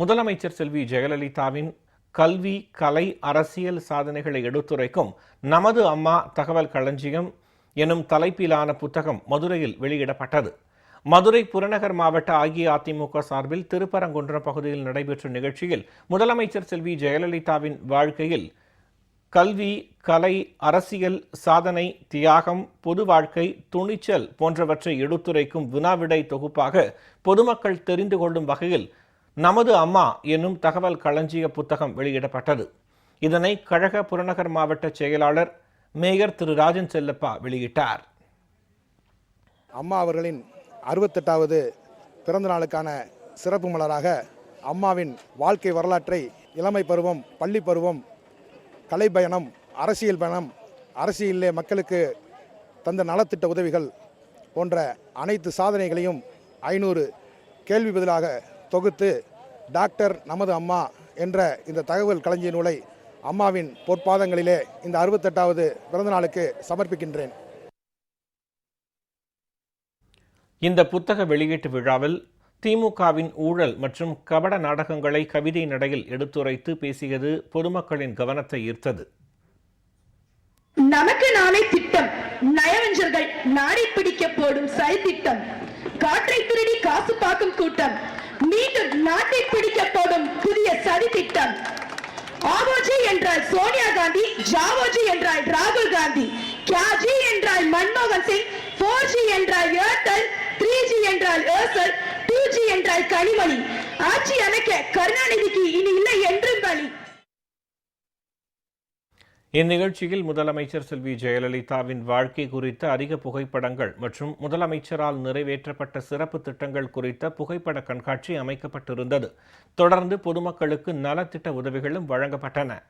முதலமைச்சர் செல்வி ஜெயலலிதாவின் கல்வி கலை அரசியல் சாதனைகளை எடுத்துரைக்கும் நமது அம்மா தகவல் களஞ்சியம் எனும் தலைப்பிலான புத்தகம் மதுரையில் வெளியிடப்பட்டது. மதுரை புறநகர் மாவட்ட அஇஅதிமுக சார்பில் திருப்பரங்குன்றம் பகுதியில் நடைபெற்ற நிகழ்ச்சியில் முதலமைச்சர் செல்வி ஜெயலலிதாவின் வாழ்க்கையில் கல்வி கலை அரசியல் சாதனை தியாகம் பொது வாழ்க்கை துணிச்சல் போன்றவற்றை எடுத்துரைக்கும் வினாவிடை தொகுப்பாக பொதுமக்கள் தெரிந்து கொள்ளும் வகையில் நமது அம்மா என்னும் தகவல் களஞ்சிய புத்தகம் வெளியிடப்பட்டது. இதனை கழக புறநகர் மாவட்ட செயலாளர் மேயர் திரு. ராஜன் செல்லப்பா வெளியிட்டார். அம்மா அவர்களின் அறுபத்தெட்டாவது பிறந்த நாளுக்கான சிறப்பு மலராக அம்மாவின் வாழ்க்கை வரலாற்றை இளமை பருவம் பள்ளி பருவம் கலை பயணம் அரசியல் பயணம் அரசியலிலே மக்களுக்கு தந்த நலத்திட்ட உதவிகள் போன்ற அனைத்து சாதனைகளையும் ஐநூறு கேள்வி பதிலாக தொகுத்து டாக்டர் நமது அம்மா என்ற இந்த தகவல் களஞ்சிய நூலை அம்மாவின் பொற்பாதங்களிலே இந்த அறுபத்தெட்டாவது பிறந்த நாளுக்கு சமர்ப்பிக்கின்றேன். இந்த புத்தக வெளியீட்டு விழாவில் திமுகவின் ஊழல் மற்றும் கபட நாடகங்களை கவிதை நடையில் எடுத்துரைத்து பேசியது பொதுமக்களின் கவனத்தை ஈர்த்தது. நமக்கு நாமே திட்டம். நயவஞ்சர்கள் நாடி பிடிக்க போடும் சரி திட்டம் காற்றை திருடி காசு பார்க்கும் கூட்டம். நாட்டை பிடிக்க போடும் புதிய சதி திட்டம் ஆவோஜி என்றால் சோனியா காந்தி ஜாவோஜி என்றால் ராகுல் காந்தி கியாஜி என்றால் மன்மோகன் சிங் போர் ஜி என்றால் ஏர்டெல் த்ரீ ஜி என்றால் ஏர்செல் டூ ஜி என்றால் கனிமொழி. ஆட்சி அமைக்க கருணாநிதிக்கு இனி இல்லை என்றும் பலி. இந்நிகழ்ச்சியில் முதலமைச்சர் செல்வி ஜெயலலிதாவின் வாழ்க்கை குறித்த அதிக புகைப்படங்கள் மற்றும் முதலமைச்சரால் நிறைவேற்றப்பட்ட சிறப்பு திட்டங்கள் குறித்த புகைப்பட கண்காட்சி அமைக்கப்பட்டிருந்தது. தொடர்ந்து பொதுமக்களுக்கு நலத்திட்ட உதவிகளும் வழங்கப்பட்டன.